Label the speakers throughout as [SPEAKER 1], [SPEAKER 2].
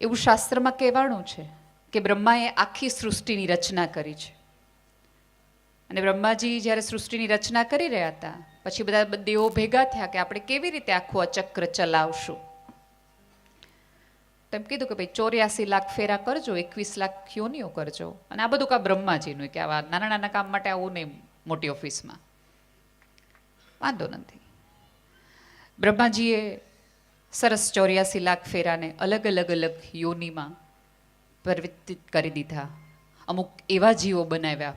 [SPEAKER 1] એવું શાસ્ત્રમાં કહેવાનું છે કે બ્રહ્માએ આખી સૃષ્ટિની રચના કરી છે. અને બ્રહ્માજી જ્યારે સૃષ્ટિની રચના કરી રહ્યા હતા, પછી બધા દેવો ભેગા થયા કે આપણે કેવી રીતે આખું આ ચક્ર ચલાવશું? તો એમ કીધું કે ભાઈ, ચોર્યાસી લાખ ફેરા કરજો, એકવીસ લાખ યોનિઓ કરજો. અને આ બધું કામ બ્રહ્માજીનું કે આવા નાના નાના કામ માટે આવું નહીં, મોટી ઓફિસમાં. વાંધો નથી. બ્રહ્માજીએ સરસ ચોર્યાસી લાખ ફેરાને અલગ અલગ અલગ યોનિમાં પરિવર્તિત કરી દીધા. અમુક એવા જીવો બનાવ્યા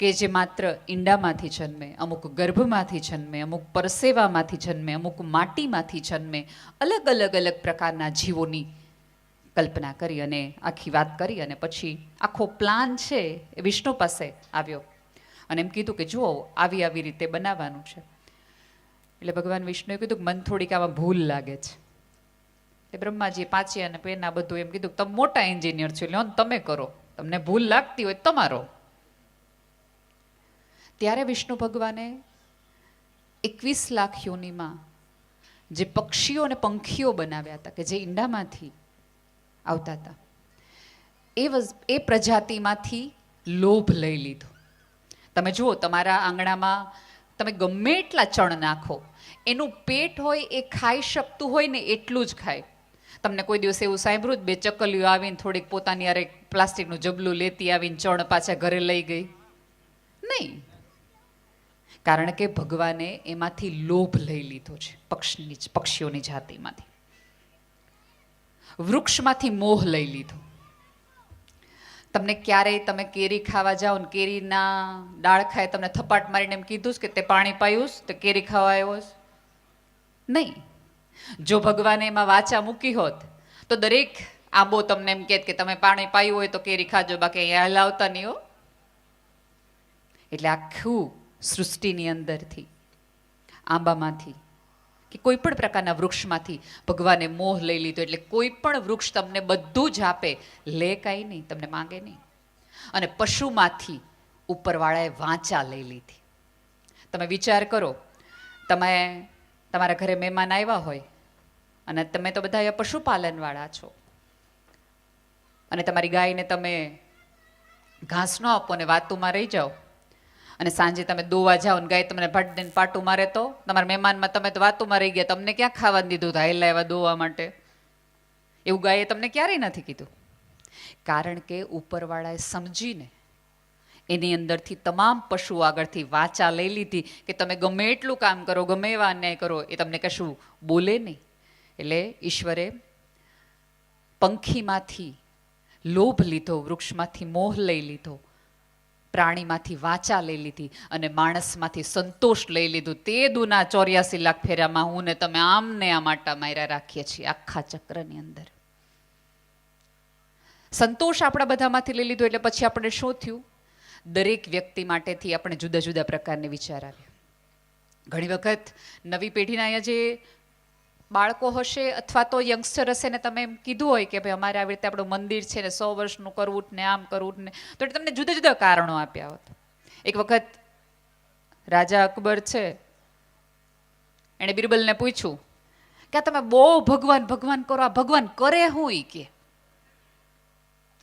[SPEAKER 1] કે જે માત્ર ઈંડામાંથી જન્મે, અમુક ગર્ભમાંથી જન્મે, અમુક પરસેવામાંથી જન્મે, અમુક માટીમાંથી જન્મે, અલગ અલગ અલગ પ્રકારના જીવોની કલ્પના કરી અને આખી વાત કરી અને પછી આખો પ્લાન છે એ વિષ્ણુ પાસે આવ્યો. અને એમ કીધું કે જુઓ, આવી આવી રીતે બનાવવાનું છે. એટલે ભગવાન વિષ્ણુએ કીધું કે મને થોડીક આમાં ભૂલ લાગે છે. એટલે બ્રહ્માજીએ પાછી અને પેના બધું એમ કીધું તમે મોટા એન્જિનિયર છો લ્યો તમે કરો. તમને ભૂલ લાગતી હોય તમારો. ત્યારે વિષ્ણુ ભગવાને એકવીસ લાખ યોનિમાં જે પક્ષીઓ અને પંખીઓ બનાવ્યા હતા કે જે ઈંડામાંથી આવતા હતા, એ એ પ્રજાતિમાંથી લોભ લઈ લીધો. તમે જુઓ, તમારા આંગણામાં તમે ગમે એટલા ચણ નાખો. એનું પેટ હોય એ ખાઈ શકતું હોય ને એટલું જ ખાય. તમને કોઈ દિવસ એવું સાંભળ્યું બે ચકલીઓ આવીને થોડીક પોતાની અરે પ્લાસ્ટિકનું જબલું લેતી આવીને ચણ પાછા ઘરે લઈ ગઈ? નહીં. કારણ કે ભગવાને એમાંથી લોભ લઈ લીધો છે, પક્ષની પક્ષીઓની જાતિમાંથી. વૃક્ષમાંથી મોહ લઈ લીધો. તમને ક્યારેય તમે કેરી ખાવા જાઓ ને કેરીના ડાળ ખાય, તમને થપાટ મારીને એમ કીધું કે તે પાણી પાયુંશ તો કેરી ખાવા આવ્યો નહીં. જો ભગવાને એમાં વાચા મૂકી હોત, તો દરેક આંબો તમને એમ કહેત કે તમે પાણી પાયું હોય તો કેરી ખાજો, બાકી અહીંયા હલાવતા નહીં હો. એટલે આખું સૃષ્ટિની અંદરથી, આંબામાંથી કે કોઈ પણ પ્રકારના વૃક્ષમાંથી ભગવાને મોહ લઈ લીધો એટલે કોઈ પણ વૃક્ષ તમને બધું જ આપે, લે કાંઈ નહીં, તમને માંગે નહીં. અને પશુમાંથી ઉપરવાળાએ વાંચા લઈ લીધી. તમે વિચાર કરો, તમે તમારા ઘરે મહેમાન આવ્યા હોય અને તમે તો બધા પશુપાલનવાળા છો. અને તમારી ગાયને તમે ઘાસ ન આપો ને વાતુમાં રહી જાઓ. અને સાંજે તમે દોવા જાઓ ને ગાય તમને ભટ દઈને પાટું મારે તો. તમારા મહેમાનમાં તમે તો વાતુમાં રહી ગયા, તમને ક્યાં ખાવા દીધું હતું? હાઈલા એવા દોવા માટે. એવું ગાયે તમને ક્યારેય નથી કીધું. કારણ કે ઉપરવાળાએ સમજીને એની અંદરથી તમામ પશુઓ આગળથી વાચા લઈ લીધી કે તમે ગમે એટલું કામ કરો, ગમે એવા અન્યાય કરો, એ તમને કશું બોલે નહીં. એટલે ઈશ્વરે પંખીમાંથી લોભ લીધો, વૃક્ષમાંથી મોહ લઈ લીધો. પ્રાણીમાંથી વાચા લઈ લીધી અને માણસમાંથી સંતોષ લઈ લીધું. તે દુના ચોર્યાસી લાખ ફેરામાં હું ને તમે આમ ને આ માટા માર્યા રાખીએ છીએ આખા ચક્રની અંદર. સંતોષ આપણા બધામાંથી લઈ લીધો એટલે પછી આપણે શું થયું? દરેક વ્યક્તિ માટેથી આપણે જુદા જુદા પ્રકારની વિચાર આવ્યા. ઘણી વખત નવી પેઢીના અહીંયા જે બાળકો હશે અથવા તો યંગસ્ટર હશે ને તમે એમ કીધું હોય કે ભાઈ અમારે આવી રીતે આપણું મંદિર છે ને સો વર્ષનું કરવું ને, આમ કરવું ને, તો તમને જુદા જુદા કારણો આપ્યા હોત. એક વખત રાજા અકબર છે, એણે બિરબલને પૂછ્યું કે તમે બહુ ભગવાન ભગવાન કરો, આ ભગવાન કરે હું ઈ કે?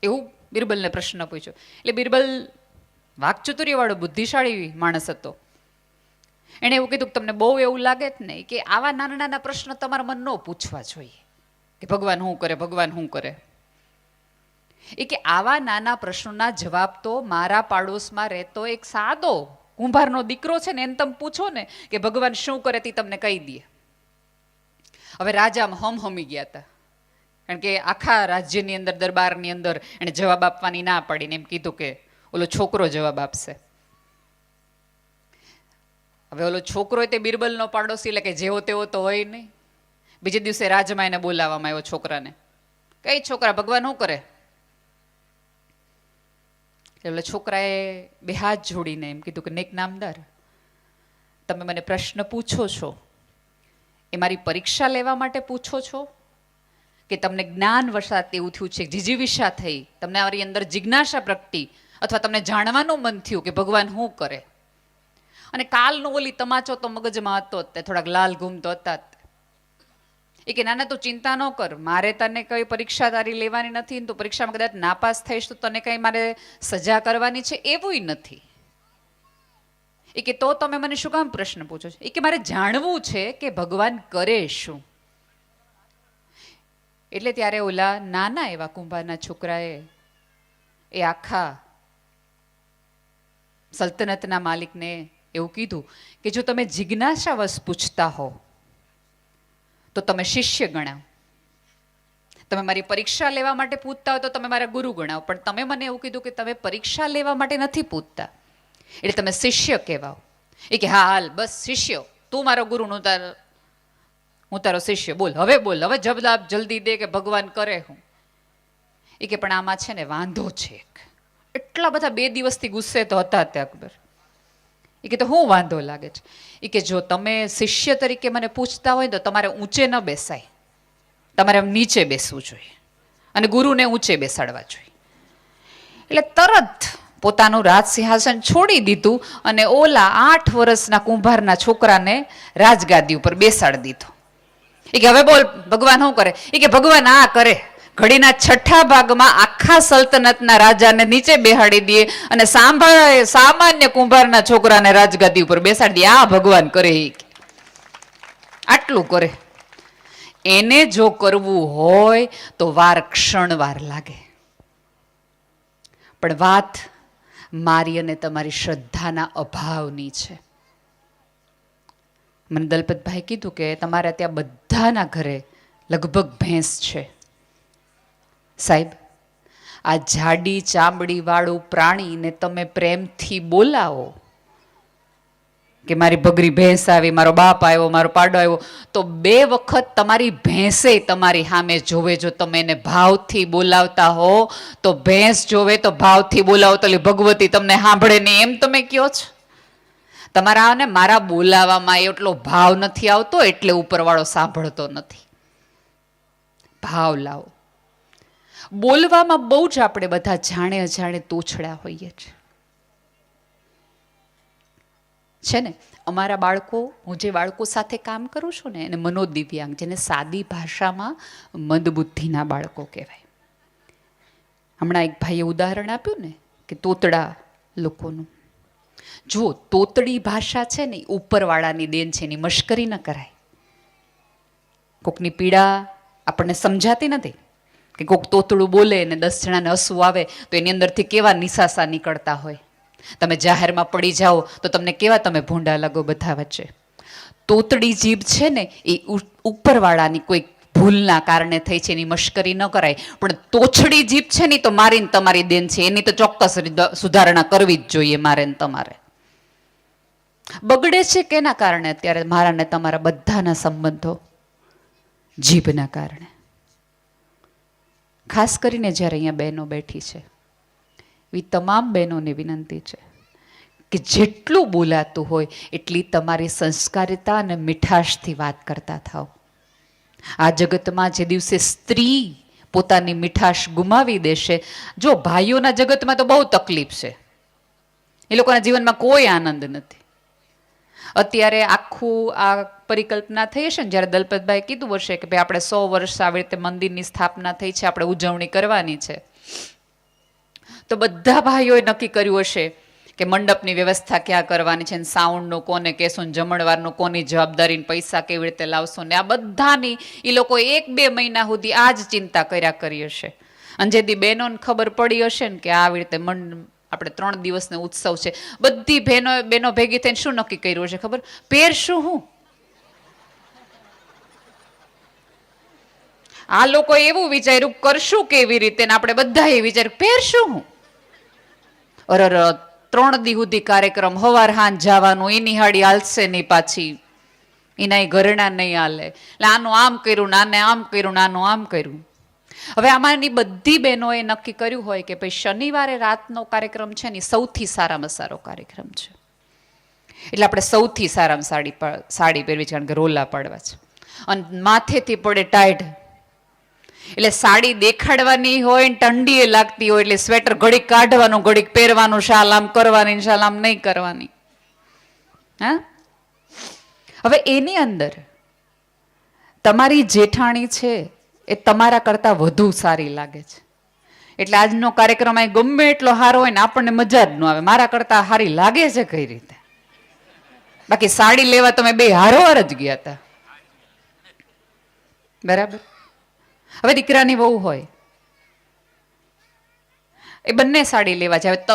[SPEAKER 1] એવું બિરબલને પ્રશ્ન પૂછ્યો. એટલે બિરબલ વાકચતુર્યવાળો બુદ્ધિશાળી માણસ હતો. એણે એવું કીધું કે તમને બહુ એવું લાગે જ નહીં કે આવા નાના નાના પ્રશ્ન તમારા મન ન પૂછવા જોઈએ. કે ભગવાન શું કરે, ભગવાન શું કરે? એ કે આવા નાના પ્રશ્નોના જવાબ તો મારા પાડોશમાં રહેતો એક સાદો કુંભારનો દીકરો છે ને, એને તમે પૂછો ને કે ભગવાન શું કરે તે તમને કહી દે. હવે રાજા હમ હમી ગયા હતા. કારણ કે આખા રાજ્યની અંદર, દરબારની અંદર એને જવાબ આપવાની ના પડીને એમ કીધું કે ઓલો છોકરો જવાબ આપશે. હવે ઓલો છોકરો તે બિરબલનો પાડોશી એટલે કે જેવો તેવો તો હોય નહીં. બીજે દિવસે રાજમાં એને બોલાવવામાં આવ્યો છોકરાને. કઈ છોકરા ભગવાન શું કરે? એટલે છોકરાએ બે હાથ જોડીને એમ કીધું કે નેક નામદાર, તમે મને પ્રશ્ન પૂછો છો. એ મારી પરીક્ષા લેવા માટે પૂછો છો? કે તમને જ્ઞાન વસાત એવું થયું છે, જીજીવિષા થઈ, તમને મારી અંદર જિજ્ઞાસા પ્રગટી, અથવા તમને જાણવાનું મન થયું કે ભગવાન શું કરે? અને કાલનો ઓલી તમાચો તો મગજમાં હતો જ તે, થોડાક લાલ ઘૂમતો હતા એ કે, નાના, તું ચિંતા ન કર, મારે તને કઈ પરીક્ષા તારી લેવાની નથી તો પરીક્ષામાં કદાચ નાપાસ થઈશ તો તને કઈ મારે સજા કરવાની છે એવું નથી. એ કે, તો તમે મને શું કામ પ્રશ્ન પૂછો છો? એ કે, મારે જાણવું છે કે ભગવાન કરે શું. એટલે ત્યારે ઓલા નાના એવા કુંભારના છોકરાએ એ આખા સલ્તનતના માલિકને એવું કીધું કે જો તમે જિજ્ઞાસાવશ પૂછતા હો, તો તમે શિષ્ય ગણાવ. તમે મારી પરીક્ષા લેવા માટે પૂછતા હો તો તમે મારા ગુરુ ગણાવ. પણ તમે મને એવું કીધું કે તમે પરીક્ષા લેવા માટે નથી પૂછતા. એટલે તમે શિષ્ય કહેવાઓ. એ કે, હા, હાલ, બસ શિષ્ય. તું મારો ગુરુ, હું તાર હું તારો શિષ્ય. બોલ, હવે બોલ, હવે જવાબ જલ્દી દે કે ભગવાન કરે હું. એ કે, પણ આમાં છે ને વાંધો છે એટલા બધા બે દિવસથી ગુસ્સે તો હતા તે અકબર. એ કે તો હું વાંધો લાગે છે. એ કે જો તમે શિષ્ય તરીકે મને પૂછતા હોય તો તમારે ઊંચે ન બેસાય. તમારે નીચે બેસવું જોઈએ. અને ગુરુને ઊંચે બેસાડવા જોઈએ. એટલે તરત પોતાનું રાજ સિંહાસન છોડી દીધું અને ઓલા આઠ વર્ષના કુંભારના છોકરાને રાજગાદી ઉપર બેસાડી દીધો. એ કે હવે બોલ, ભગવાન શું કરે? એ કે ભગવાન આ કરે. ઘડીના છઠ્ઠા ભાગમાં આખા સલ્તનતના રાજાને નીચે બેહાડી દે અને સાંભળે સામાન્ય કુંભારના છોકરાને રાજગાદી ઉપર બેસાડી દે આ ભગવાન કરે આટલું કરે. એને જો કરવું હોય તો વાર ક્ષણ વાર લાગે. પણ વાત મારી અને તમારી શ્રદ્ધાના અભાવની છે. મને દલપતભાઈ કીધું કે તમારે ત્યાં બધાના ઘરે લગભગ ભેંસ છે. સાહેબ, આ જાડી ચામડીવાળું પ્રાણીને તમે પ્રેમથી બોલાવો કે મારી ભગરી ભેંસ આવી, મારો બાપ આવ્યો, મારો પાડો આવ્યો, તો બે વખત તમારી ભેંસે તમારી સામે જોવે. જો તમે એને ભાવથી બોલાવતા હો, તો ભેંસ જોવે તો ભાવથી બોલાવો. તો ભગવતી તમને સાંભળે નહીં. એમ તમે કયો છો? તમારા ને મારા બોલાવામાં એટલો ભાવ નથી આવતો, એટલે ઉપરવાળો સાંભળતો નથી. ભાવ લાવો. બોલવામાં બહુ જ આપણે બધા જાણે અજાણે તોછડા હોઈએ છીએ. છે ને? અમારા બાળકો, હું જે બાળકો સાથે કામ કરું છું ને, એને મનોદિવ્યાંગ, જેને સાદી ભાષામાં મંદબુદ્ધિના બાળકો કહેવાય. હમણાં એક ભાઈએ ઉદાહરણ આપ્યું ને, કે તોતડા લોકોનું. જુઓ, તોતડી ભાષા છે ને ઉપરવાળાની દેન છે, એની મશ્કરી ન કરાય. કોકની પીડા આપણને સમજાતી નથી. કે કોક તોતળું બોલે ને દસ જણાને હસવું આવે, તો એની અંદરથી કેવા નિશાસા નીકળતા હોય? તમે જાહેરમાં પડી જાઓ, તો તમને કેવા તમે ભૂંડા લાગો બધા વચ્ચે? તોતડી જીભ છે ને, એ ઉપરવાળાની કોઈ ભૂલના કારણે થઈ છે, એની મશ્કરી ન કરાય. પણ તોછડી જીભ છે ને તો મારીને તમારી દેન છે. એની તો ચોક્કસ સુધારણા કરવી જ જોઈએ મારે ને તમારે. બગડે છે કેના કારણે? અત્યારે મારા ને તમારા બધાના સંબંધો જીભના કારણે. ખાસ કરીને જ્યારે અહીંયા બહેનો બેઠી છે, એવી તમામ બહેનોને વિનંતી છે કે જેટલું બોલાતું હોય એટલી તમારી સંસ્કારિતા અને મીઠાશથી વાત કરતા થાઓ. આ જગતમાં જે દિવસે સ્ત્રી પોતાની મીઠાશ ગુમાવી દેશે, જો ભાઈઓના જગતમાં તો બહુ તકલીફ છે. એ લોકોના જીવનમાં કોઈ આનંદ નથી. અત્યારે આખું આ પરિકલ્પના થઈ હશે ને? જ્યારે દલપતભાઈ કીધું હશે કે ભાઈ આપણે સો વર્ષ આવી રીતે મંદિરની સ્થાપના થઈ છે, આપણે ઉજવણી કરવાની છે. તો બધા ભાઈઓએ નક્કી કર્યું હશે કે મંડપની વ્યવસ્થા ક્યાં કરવાની છે ને? સાઉન્ડનું કોને કહેશું ને? જમણવારનું કોની જવાબદારી પૈસા કેવી રીતે લાવશું ને? આ બધાની એ લોકો એક બે મહિના સુધી આ જ ચિંતા કર્યા કરી હશે. અને જેથી બહેનોને ખબર પડી હશે ને કે આવી રીતે મંડ આપણે ત્રણ દિવસનો ઉત્સવ છે. બધી બહેનો બહેનો ભેગી થઈને શું નક્કી કર્યું છે ખબર? પહેરશું હું? આ લોકો એવું વિચાર્યું, કરશું કેવી રીતે? ને આપણે બધા એ વિચાર્યું પહેરશું હું? અરર, ત્રણ દી સુધી કાર્યક્રમ, હવાર હાંજ જવાનું એની હાડી હાલશે નહીં પાછી. એના એ ઘરેણા નહીં હાલે એટલે આનું આમ કર્યું, નાને આમ કર્યું, નાનું આમ કર્યું. હવે આમાંની બધી બહેનોએ નક્કી કર્યું હોય કે ભાઈ શનિવારે રાતનો કાર્યક્રમ છે ને સૌથી સારામાં સારો કાર્યક્રમ છે. એટલે આપણે સૌથી સારામાં સાડી સાડી પહેરવી છે, કારણ કે રોલા પાડવા છે. અને માથેથી પડે ટાઈટ એટલે સાડી દેખાડવાની હોય ને એ લાગતી હોય એટલે સ્વેટર ઘડીક કાઢવાનું, ઘડીક પહેરવાનું, શાલ આમ કરવાની શાલ આમ નહીં કરવાની. હા? હવે એની અંદર તમારી જેઠાણી છે એ તમારા કરતાં વધુ સારી લાગે છે. એટલે આજનો કાર્યક્રમ અહીં ગમે એટલો સારો હોય ને આપણને મજા જ ન આવે. મારા કરતાં સારી લાગે છે કઈ રીતે? બાકી સાડી લેવા તમે બે હારોવાર જ ગયા હતા. બરાબર? હવે દીકરાની વહુ હોય. એ બંને સાડી લેવા જાય. તો